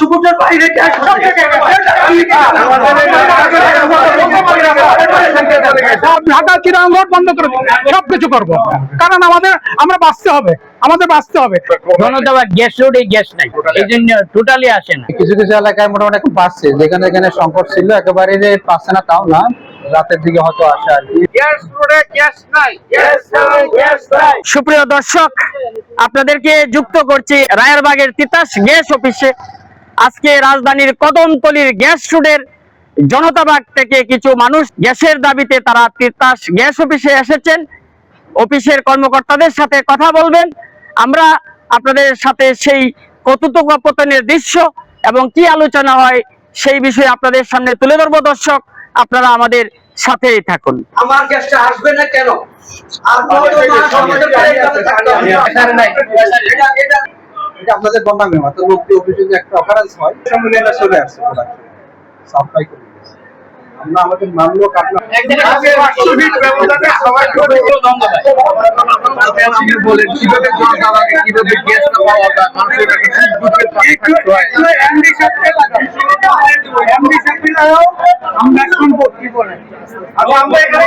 ফুটের বাইরে ঢাকা চিরাং রোড বন্ধ করে সবকিছু করব কারণ আমাদের আমরা বাঁচতে হবে আমাদের বাঁচতে হবে জনতা গ্যাস রোডে গ্যাস নাই এই জন্য টোটালি আসে না কিছু কিছু এলাকায় মোটামুটি বাড়ছে যেখানে যেখানে সংকট ছিল একেবারে যে পাচ্ছে না তাও না রাতের দিকে হয়তো আসে আর কি সুপ্রিয় দর্শক আপনাদেরকে যুক্ত করছি রায়েরবাগের তিতাস গ্যাস অফিসে আজকে রাজধানীর কদমতলির গ্যাস রোডের জনতাবাগ থেকে কিছু মানুষ গ্যাসের দাবিতে তারা তিতাস গ্যাস অফিসে এসেছেন। অফিসের কর্মকর্তাদের সাথে কথা বলবেন। আমরা আপনাদের সাথে সেই কতুতপতনের দৃশ্য এবং কি আলোচনা হয় সেই বিষয়ে আপনাদের সামনে তুলে ধরবো। দর্শক আপনারা আমাদের সাথেই থাকুন। আমার গ্যাসটা আসবে না কেন? এটা- আপনাদের বন্যাঙ্গে মাত্র লোক দিয়ে অফিসে একটা অকারেন্স হয় সামনে এটা চলে আসছে প্রোডাকশন সাপ্লাই করে আমরা আমাদের মানলো কাটলাম বলেন কীভাবে কীভাবে গ্যাস পাওয়া যায় মানুষের আমরা শুনব কি বলে আমরা এখানে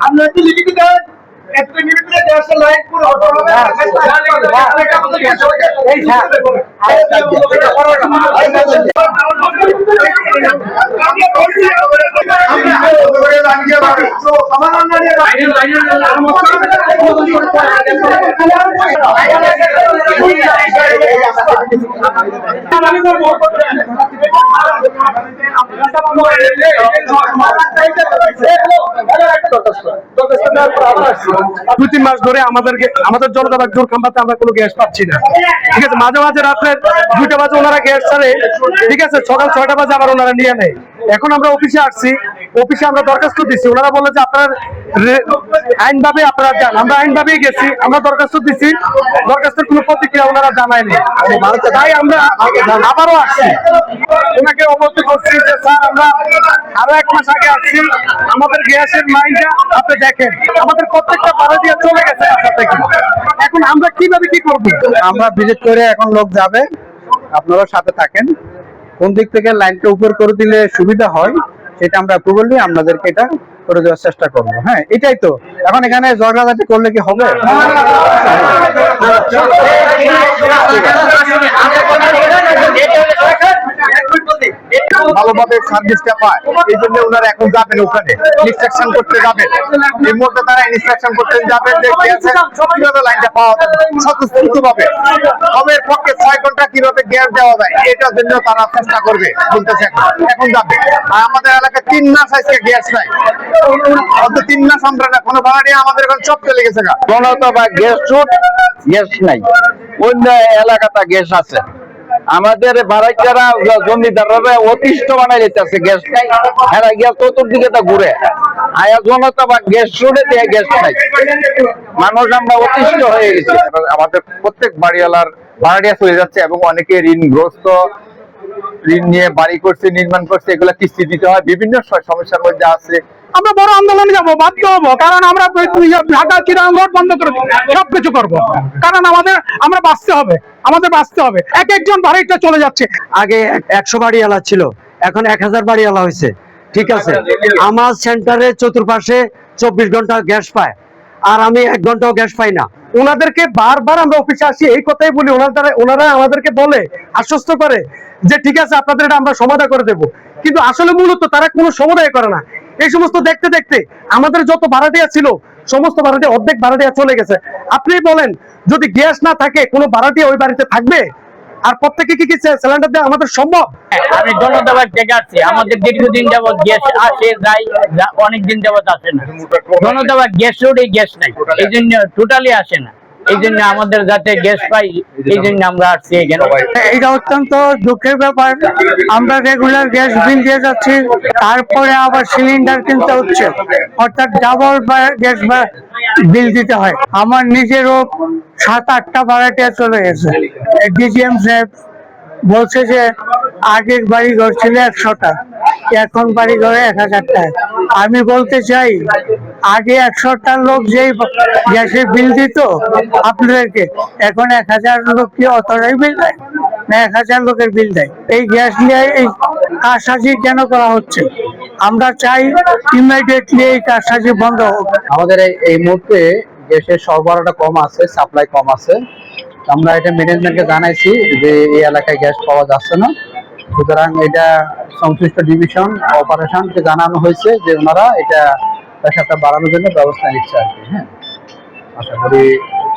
আমরা একটু লিখিত দেন একটু লিখিত দেন গ্যাস পুরো হবে দুই তিন মাস ধরে আমাদেরকে আমাদের জনতা বাগ দূর খাম্পাতে আমরা কোনো গ্যাস পাচ্ছি না। ঠিক আছে, মাঝে মাঝে রাত্রে দুইটা বাজে ওনারা গ্যাস ছাড়ে। ঠিক আছে, সকাল ছয়টা বাজে আবার ওনারা নিয়ে নেয়। এখন আমরা অফিসে আসছি। অফিসে আমরা দরখাস্ত দিচ্ছি ওনারা বলে যে আপনার আইন ভাবে আপনারা যান। আমরা আইন ভাবেই গেছি, আমরা দরখাস্ত দিচ্ছি দরখাস্তের কোনো প্রতিক্রিয়া ওনারা জানায়নি। তাই আমরা আবারও আসছি। ওনাকে অবগত করছি যে, স্যার, আমরা আরও এক মাস আগে আসছি। আমাদের গ্যাসের মাইনটা আপনি দেখেন। আমাদের প্রত্যেকটা ভাড়া দিয়ে চলে গেছে বাসা থেকে। এখন আমরা কীভাবে কি করব? আমরা ভিজিট করে এখন লোক যাবে। আপনারা সাথে থাকেন। কোন দিক থেকে লাইনটা উপর করে দিলে সুবিধা হয়? সেটা আমরা অ্যাপ্রুভাল নিয়ে আপনাদেরকে এটা করে দেওয়ার চেষ্টা করব। হ্যাঁ এটাই তো। এখন এখানে ঝগড়াঝাটি করলে কি হবে? ভালোভাবে সার্ভিসটা পায়। এই জন্য ওনারা এখন যাবেন ওখানে। ইনস্ট্রাকশন করতে যাবেন। এই মুহূর্তে তারা ইনস্ট্রাকশন করতে যাবেন যে কীভাবে লাইনটা পাওয়া যাবে পক্ষে ছয় ঘণ্টা কীভাবে দেওয়া যায়, এটার জন্য তারা চেষ্টা করবে, বলতেছে এখন। যাবে। আর আমাদের এলাকায় তিন মাস আজকে গ্যাস নাই। অত তিন মাস আমরা না, কোনো ভাড়া নিয়ে আমাদের এখন সব চলে গেছে গা। বা গ্যাস রুট গ্যাস নাই। অন্য এলাকাটা গ্যাস আছে। আমাদের বাড়াইচারা জমিদাররা অতিষ্ঠ বানাই দিতেছে গ্যাস নাই এরা গিয়া চতুর্দিকে তা ঘুরে। আয়া জনতা বা গ্যাস দিয়ে গ্যাস নাই মানুষ আমরা অতিষ্ঠ হয়ে গেছি। আমাদের প্রত্যেক বাড়িওয়ালার ভাড়াটিয়া চলে যাচ্ছে এবং অনেকে ঋণগ্রস্ত, ঋণ নিয়ে বাড়ি করছে, নির্মাণ করছে, এগুলা কিস্তি দিতে হয়। বিভিন্ন সমস্যার মধ্যে আছে। আমরা বড় আন্দোলনে যাব, বাধ্য হব, কারণ আমরা ঢাকা চিরাং বন্ধ করে সবকিছু করব। কারণ আমাদের, আমরা বাঁচতে হবে, আমাদের বাঁচতে হবে। এক একজন বাড়িটা চলে যাচ্ছে। আগে একশো বাড়ি এলা ছিল, এখন এক হাজার বাড়ি এলা হয়েছে। ঠিক আছে? আমার সেন্টারে চতুর্পাশে চব্বিশ ঘণ্টা গ্যাস পায়। আর আমি এক ঘন্টাও গ্যাস পাই না। ওনাদেরকে বারবার আমরা অফিসে আসি, এই কথাই বলি, ওনারা ওনারা আমাদেরকে বলে, আশ্বস্ত করে যে, ঠিক আছে, আপনাদের এটা আমরা সমাধান করে দেব। কিন্তু আসলে মূলত তারা কোনো সমাধান করে না। এই সমস্ত দেখতে দেখতে আমাদের যত ভাড়াটিয়া ছিল, সমস্ত ভাড়াটিয়া অর্ধেক ভাড়াটিয়া চলে গেছে। আপনি বলেন, যদি গ্যাস না থাকে, কোনো ভাড়াটিয়া ওই বাড়িতে থাকবে? আর প্রত্যেকে কি কি সিলিন্ডার দেওয়া আমাদের সম্ভব? আমি জনতাবাদ থেকে আসছি আমাদের দীর্ঘদিন যাবৎ গ্যাস আসে যাই অনেক দিন যাবৎ আসে না। জনতাবাদ গ্যাস রোডে গ্যাস নাই। এই জন্য টোটালি আসে না। এই জন্য আমাদের যাতে গ্যাস পাই এই জন্য আমরা আসছি এখানে। এটা অত্যন্ত দুঃখের ব্যাপার। আমরা রেগুলার গ্যাস বিল দিয়ে যাচ্ছি তারপরে আবার সিলিন্ডার কিনতে হচ্ছে। অর্থাৎ ডাবল গ্যাস বিল দিতে হয়। আমার নিজেরও সাত আটটা ভাড়াটিয়া চলে গেছে। ডিজিএম সাহেব বলছে যে আগের বাড়ি ঘর ছিল একশোটা এখন বাড়ি ঘরে এক হাজারটা। আমি বলতে চাই আগে একশোটা লোক যেই গ্যাসের বিল দিত আপনাদেরকে, এখন এক হাজার লোক কি অতটাই বিল দেয়? না, এক হাজার লোকের বিল দেয়। এই গ্যাস নিয়ে এই কারসাজি কেন করা হচ্ছে? আমরা চাই ইমিডিয়েটলি এই কারসাজি বন্ধ হোক। আমাদের এই মুহূর্তে গ্যাসের সরবরাহটা কম আছে সাপ্লাই কম আছে। আমরা এটা ম্যানেজমেন্টকে জানাইছি যে এই এলাকায় গ্যাস পাওয়া যাচ্ছে না। সুতরাং এটা সংশ্লিষ্ট ডিভিশন অপারেশনকে জানানো হয়েছে যে ওনারা এটা প্রেশারটা বাড়ানোর জন্য ব্যবস্থা নিচ্ছে আর কি হ্যাঁ। আশা করি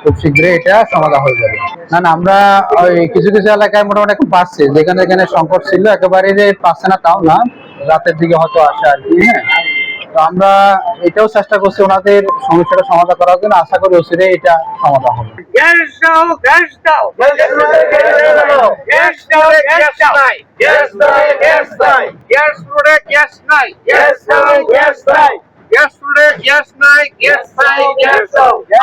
খুব শীঘ্রই এটা সমাধান হয়ে যাবে। না না আমরা ওই কিছু কিছু এলাকায় মোটামুটি এখন পাচ্ছে। যেখানে যেখানে সংকট ছিল একেবারে যে পাচ্ছে না তাও না। রাতের দিকে হয়তো আসে আর কি হ্যাঁ। তো আমরা এটাও চেষ্টা করছি ওনাদের সমস্যাটা সমাধান করার জন্য। আশা করি ওসিরে এটা সমাধান হবে। গ্যাস দাও গ্যাস দাও। গ্যাস দাও গ্যাস নাই। গ্যাস নাই গ্যাস নাই। গ্যাস রোডে গ্যাস নাই। গ্যাস দাও গ্যাস নাই। গ্যাস গ্যাস নাই গ্যাস নাই গ্যাস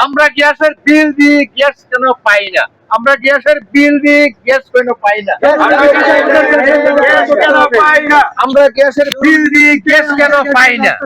আমরা গ্যাসের বিল দিই গ্যাস কেন পাই না? আমরা গ্যাসের বিল দিই গ্যাস কেন পাই না? গ্যাস কেন পাই না? আমরা গ্যাসের বিল দিই গ্যাস কেন পাই না?